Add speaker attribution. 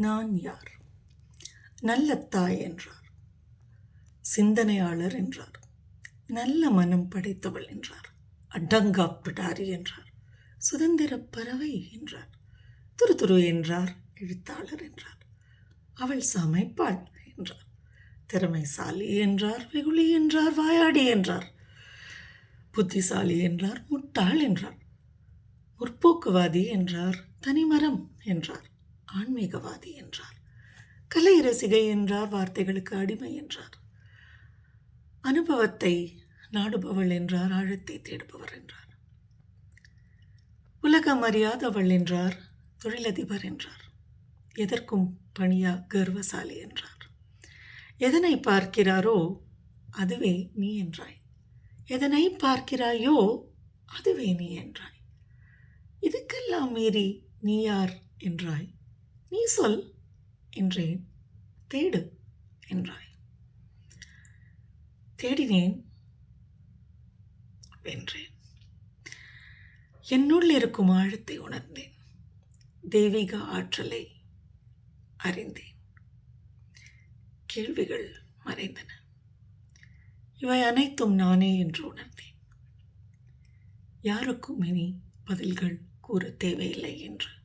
Speaker 1: நான் யார்? நல்ல தாய் என்றார். சிந்தனையாளர் என்றார். நல்ல மனம் படைத்தவள் என்றார். அடங்கா பிடாரி என்றார். சுதந்திர பறவை என்றார். துரு துரு என்றார். எழுத்தாளர் என்றார். அவள் சமைப்பாள் என்றார். திறமைசாலி என்றார். வெகுளி என்றார். வாயாடி என்றார். புத்திசாலி என்றார். முட்டாள் என்றார். முற்போக்குவாதி என்றார். தனிமரம் என்றார். ஆன்மீகவாதி என்றார். கலை ரசிகை என்றார் வார்த்தைகளுக்கு அடிமை என்றார். அனுபவத்தை நாடுபவள் என்றார் ஆழத்தை தேடுபவர் என்றார். உலகம் அறியாதவள் என்றார் தொழிலதிபர் என்றார். எதற்கும் பணியா கர்வசாலி என்றார். எதனை பார்க்கிறாரோ அதுவே நீ என்றாய். எதனை பார்க்கிறாயோ அதுவே நீ என்றாய். இதுக்கெல்லாம் மீறி நீ யார் என்றாய். நீ சொல் என்றேன். தேடு என்றாய். தேடினேன் வென்றேன். என்னுள் இருக்கும் ஆழத்தை உணர்ந்தேன். தெய்வீக ஆற்றலை அறிந்தேன். கேள்விகள் மறைந்தன. இவை அனைத்தும் நானே என்று உணர்ந்தேன். யாருக்கும் இனி பதில்கள் கூற தேவையில்லை என்று